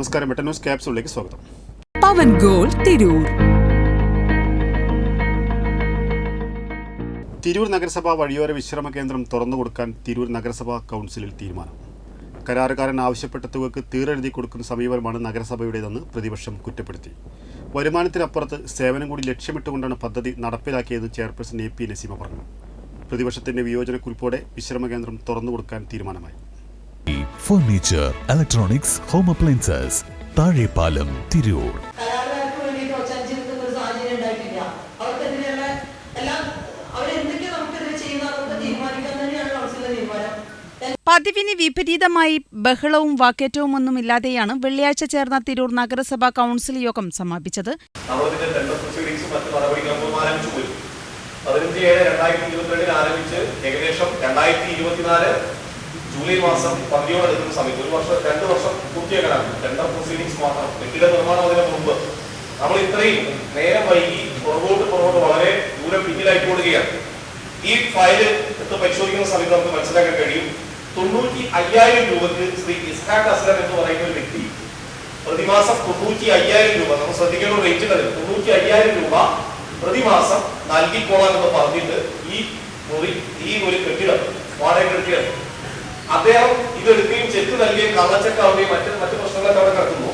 നമസ്കാരം. വെട്ട ന്യൂസ് ക്യാപ്സിലേക്ക് സ്വാഗതം. പവൻ ഗോൾ തിരൂർ. തിരൂർ നഗരസഭ വഴിയോര വിശ്രമ കേന്ദ്രം തുറന്നു കൊടുക്കാൻ തിരൂർ നഗരസഭാ കൗൺസിലിൽ തീരുമാനം. കരാറുകാരൻ ആവശ്യപ്പെട്ട തുകക്ക് തീറെഴുതി കൊടുക്കുന്ന സമീപനമാണ് നഗരസഭയുടേതെന്ന് പ്രതിപക്ഷം കുറ്റപ്പെടുത്തി. വരുമാനത്തിനപ്പുറത്ത് സേവനം കൂടി ലക്ഷ്യമിട്ടുകൊണ്ടാണ് പദ്ധതി നടപ്പിലാക്കിയതെന്ന് ചെയർപേഴ്സൺ എ പി നസീമ പറഞ്ഞു. പ്രതിപക്ഷത്തിന്റെ വിയോജനക്കുറിപ്പോടെ വിശ്രമ കേന്ദ്രം തുറന്നു കൊടുക്കാൻ തീരുമാനമായി. Furniture electronics home appliances Thazhepalam Tirur. പതിവിന് വിപരീതമായി ബഹളവും വാക്കേറ്റവും ഒന്നും ഇല്ലാതെയാണ് വെള്ളിയാഴ്ച ചേർന്ന തിരൂർ നഗരസഭാ കൗൺസിൽ യോഗം സമാപിച്ചത്. പതിനഞ്ച് ഏഴ് രണ്ടായിരത്തി ഇരുപത്തിരണ്ടിൽ ആരംഭിച്ച് ഏകദേശം രണ്ടായിരത്തി ഇരുപത്തിനാല് ജൂലൈ മാസം പന്തിയോടെ എടുക്കുന്ന സമയത്ത് ഒരു വർഷം രണ്ട് വർഷം പൂർത്തിയാക്കാനാണ്. ടെൻഡർ പ്രൊസീഡിങ്സ് മാത്രം. കെട്ടിട നിർമ്മാണം അതിന് മുമ്പ്. നമ്മൾ ഇത്രയും നേരം വൈകി പുറകോട്ട് പുറകോട്ട് വളരെ ദൂരം പിന്നിലായി പോടുകയാണ് ഈ ഫയൽ എടുത്ത് പരിശോധിക്കുന്ന സമയത്ത് നമുക്ക് മനസ്സിലാക്കാൻ കഴിയും. തൊണ്ണൂറ്റി അയ്യായിരം രൂപക്ക് ശ്രീ ഇസ്ഹാഖ് അസ്ലം എന്ന് പറയുന്ന ഒരു വ്യക്തി പ്രതിമാസം തൊണ്ണൂറ്റി അയ്യായിരം രൂപ. നമ്മൾ ശ്രദ്ധിക്കേണ്ട റേറ്റ് ഉണ്ട് തൊണ്ണൂറ്റി അയ്യായിരം രൂപ പ്രതിമാസം നൽകിക്കോളാം എന്ന് പറഞ്ഞിട്ട് ഈ മുറി ഈ ഒരു കെട്ടിടം വാടക കെട്ടിടം അദ്ദേഹം ഇതെടുക്കുകയും ചെക്ക് നൽകുകയും കള്ളച്ചക്കാവുകയും മറ്റ് മറ്റു പ്രശ്നങ്ങളൊക്കെ അവിടെ കിടക്കുന്നു.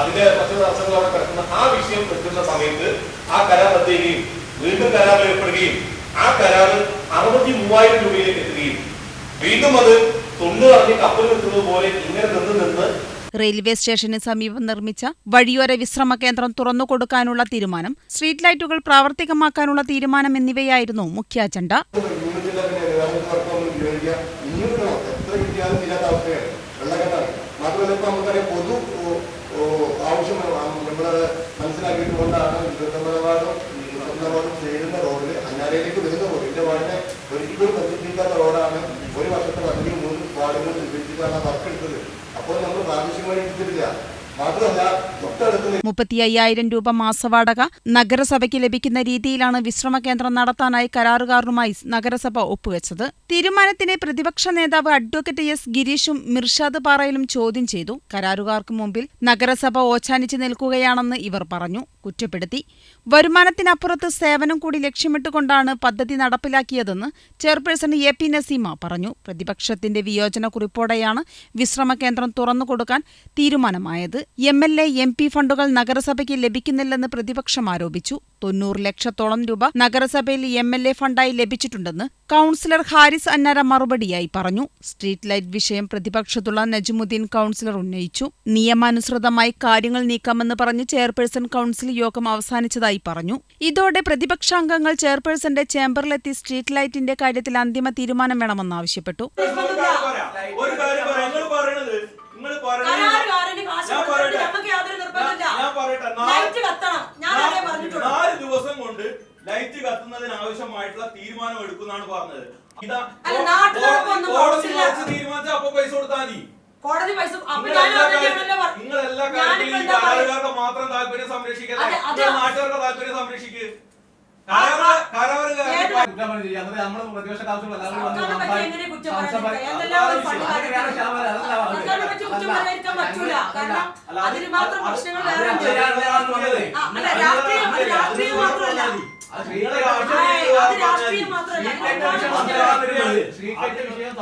അതിന്റെ മറ്റു തടസ്സങ്ങൾ അവിടെ കിടക്കുന്ന ആ വിഷയം എടുക്കുന്ന സമയത്ത് ആ കരാർ എത്തുകയും വീണ്ടും കരാറിൽ ഏർപ്പെടുകയും ആ കരാർ അറുപത്തി മൂവായിരം രൂപയിലേക്ക് എത്തുകയും വീണ്ടും അത് തൊണ്ണു അറിഞ്ഞ് കപ്പൽ നിൽക്കുന്നത് പോലെ ഇങ്ങനെ നിന്ന് നിന്ന് റെയിൽവേ സ്റ്റേഷന് സമീപം നിർമ്മിച്ച വഴിയോര വിശ്രമ കേന്ദ്രം തുറന്നു കൊടുക്കാനുള്ള തീരുമാനം സ്ട്രീറ്റ് ലൈറ്റുകൾ പ്രാവർത്തികമാക്കാനുള്ള തീരുമാനം എന്നിവയായിരുന്നു മുഖ്യ അജണ്ട എത്ര ഇല്ലാത്ത അവസ്ഥയാണ് വെള്ളക്കെട്ടാണ്. മാത്രമല്ല ഇപ്പൊ നമുക്കറിയാം പൊതു ഓ, ഓ, ആവശ്യം നമ്മൾ മനസ്സിലാക്കിയിട്ടുകൊണ്ടാണ് ഇരുപത്തൊമ്പതാവാദം ഇരുപത്തൊമ്പതാവാദം ചേരുന്ന റോഡിൽ അഞ്ഞാലയിലേക്ക് വരുന്ന റോഡ്. ഇതിന്റെ വാർഡിനെ ഒരിക്കലും ബന്ധിപ്പിക്കാത്ത റോഡാണ്. ഒരു വർഷത്തെ പദ്ധതി മൂന്ന് വാർഡുകൾ വിഭജിച്ചിട്ടാണ് വർക്ക് എടുത്തത്. അപ്പോൾ നമ്മൾ പ്രാദേശികമായി എടുത്തിട്ടില്ല. മുപ്പത്തി അയ്യായിരം രൂപ മാസവാടക നഗരസഭയ്ക്ക് ലഭിക്കുന്ന രീതിയിലാണ് വിശ്രമ കേന്ദ്രം നടത്താനായി കരാറുകാരനുമായി നഗരസഭ ഒപ്പുവെച്ചത്. തീരുമാനത്തിനെ പ്രതിപക്ഷ നേതാവ് അഡ്വക്കേറ്റ് എസ് ഗിരീഷും മിർഷാദ് പാറയിലും ചോദ്യം ചെയ്തു. കരാറുകാർക്ക് മുമ്പിൽ നഗരസഭ ഓച്ചാനിച്ച് നിൽക്കുകയാണെന്ന് ഇവർ പറഞ്ഞു. കുറ്റപ്പെടുത്തി. വരുമാനത്തിനപ്പുറത്ത് സേവനം കൂടി ലക്ഷ്യമിട്ടുകൊണ്ടാണ് പദ്ധതി നടപ്പിലാക്കിയതെന്ന് ചെയർപേഴ്സൺ എ പി നസീമ പറഞ്ഞു. പ്രതിപക്ഷത്തിന്റെ വിയോജന കുറിപ്പോടെയാണ് വിശ്രമ കേന്ദ്രം തുറന്നുകൊടുക്കാൻ തീരുമാനമായത്. M L A M P ഫണ്ടുകൾ നഗരസഭയ്ക്ക് ലഭിക്കുന്നില്ലെന്ന് പ്രതിപക്ഷം ആരോപിച്ചു. തൊണ്ണൂറ് ലക്ഷത്തോളം രൂപ നഗരസഭയിൽ എം എൽ എ ഫണ്ടായി ലഭിച്ചിട്ടുണ്ടെന്ന് കൌൺസിലർ ഹാരിസ് അന്നര മറുപടിയായി പറഞ്ഞു. സ്ട്രീറ്റ് ലൈറ്റ് വിഷയം പ്രതിപക്ഷത്തുള്ള നജ്മുദ്ദീൻ കൌൺസിലർ ഉന്നയിച്ചു. നിയമാനുസൃതമായി കാര്യങ്ങൾ നീക്കാമെന്ന് പറഞ്ഞ് ചെയർപേഴ്സൺ കൌൺസിൽ യോഗം അവസാനിച്ചതായി പറഞ്ഞു. ഇതോടെ പ്രതിപക്ഷാംഗങ്ങൾ ചെയർപേഴ്സന്റെ ചേംബറിലെത്തി സ്ട്രീറ്റ് ലൈറ്റിന്റെ കാര്യത്തിൽ അന്തിമ തീരുമാനം വേണമെന്നാവശ്യപ്പെട്ടു. നാല് ദിവസം കൊണ്ട് ലൈറ്റ് കത്തുന്നതിന് ആവശ്യമായിട്ടുള്ള തീരുമാനം എടുക്കുന്നാണ് പറഞ്ഞത് ഇതാ കോടതി കൗൺസിലർ- തീരുമാനിച്ചാൽ അപ്പൊ പൈസ കൊടുത്താൽ മതി. കോടതി പൈസ അപ്പൊ നിങ്ങൾ എല്ലാ കാര്യത്തിലും-? കരാറുകാരുടെ മാത്രം താല്പര്യം. നിങ്ങൾ നാട്ടുകാരുടെ താല്പര്യം സംരക്ഷിക്കുക അതിന് മാത്രം പ്രശ്നങ്ങൾ രാഷ്ട്രീയം മാത്രമല്ല. അത് രാഷ്ട്രീയം മാത്രമല്ല.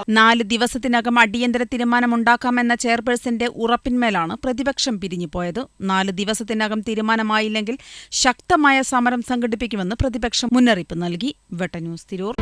നാല് ദിവസത്തിനകം അടിയന്തര തീരുമാനമുണ്ടാക്കാമെന്ന ചെയർപേഴ്സന്റെ ഉറപ്പിന്മേലാണ് പ്രതിപക്ഷം പിരിഞ്ഞുപോയത്. നാല് ദിവസത്തിനകം തീരുമാനമായില്ലെങ്കിൽ ശക്തമായ സമരം സംഘടിപ്പിക്കുമെന്ന് പ്രതിപക്ഷം മുന്നറിയിപ്പ് നൽകി. വെട്ടന്യൂസ് തിരൂർ.